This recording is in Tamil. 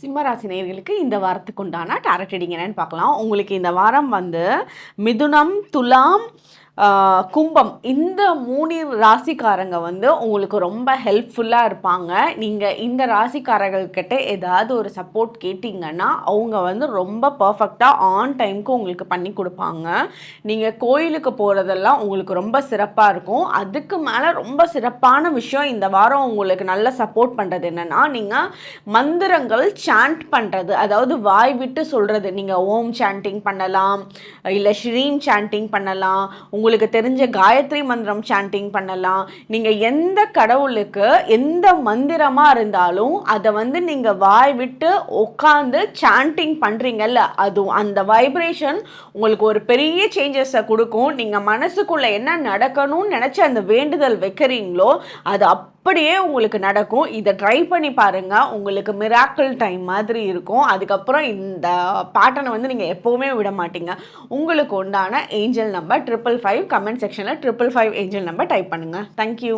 சிம்மராசி நேர்களுக்கு இந்த வாரத்துக்கு உண்டான டாரட் ரீடிங் என்னன்னு பார்க்கலாம். உங்களுக்கு இந்த வாரம் வந்து மிதுனம் துலாம் கும்பம். இந்த மூணு ராசிக்காரங்க வந்து உங்களுக்கு ரொம்ப ஹெல்ப்ஃபுல்லாக இருப்பாங்க. நீங்கள் இந்த ராசிக்காரர்கள்கிட்ட ஏதாவது ஒரு சப்போர்ட் கேட்டிங்கன்னா அவங்க வந்து ரொம்ப பர்ஃபெக்டாக ஆன் டைம்க்கு உங்களுக்கு பண்ணி கொடுப்பாங்க. நீங்கள் கோயிலுக்கு போகிறதெல்லாம் உங்களுக்கு ரொம்ப சிறப்பாக இருக்கும். அதுக்கு மேலே ரொம்ப சிறப்பான விஷயம் இந்த வாரம் உங்களுக்கு நல்ல சப்போர்ட் பண்ணுறது என்னென்னா நீங்கள் மந்திரங்கள் சாண்ட் பண்ணுறது அதாவது வாய் விட்டு சொல்கிறது நீங்கள் ஓம் சாண்டிங் பண்ணலாம். இல்லை ஸ்ரீம் சாண்டிங் பண்ணலாம். உங்களுக்கு உங்களுக்கு தெரிஞ்ச காயத்ரி மந்திரம் சாண்டிங் பண்ணலாம். நீங்கள் எந்த கடவுளுக்கு எந்த மந்திரமாக இருந்தாலும் அதை வந்து நீங்கள் வாய் விட்டு உட்காந்து சாண்டிங் பண்ணுறீங்கல்ல அது அந்த வைப்ரேஷன் உங்களுக்கு ஒரு பெரிய சேஞ்சஸை கொடுக்கும். நீங்கள் மனசுக்குள்ளே என்ன நடக்கணும்னு நினச்சி அந்த வேண்டுதல் வைக்கிறீங்களோ அது அப்படியே உங்களுக்கு நடக்கும். இதை ட்ரை பண்ணி பாருங்கள் உங்களுக்கு மிராக்கிள் டைம் மாதிரி இருக்கும். அதுக்கப்புறம் இந்த பேட்டர்னை வந்து நீங்கள் எப்போவுமே விட மாட்டீங்க. உங்களுக்கு உண்டான angel number triple five comment செக்ஷனில் triple five angel number type பண்ணுங்கள் தேங்க்யூ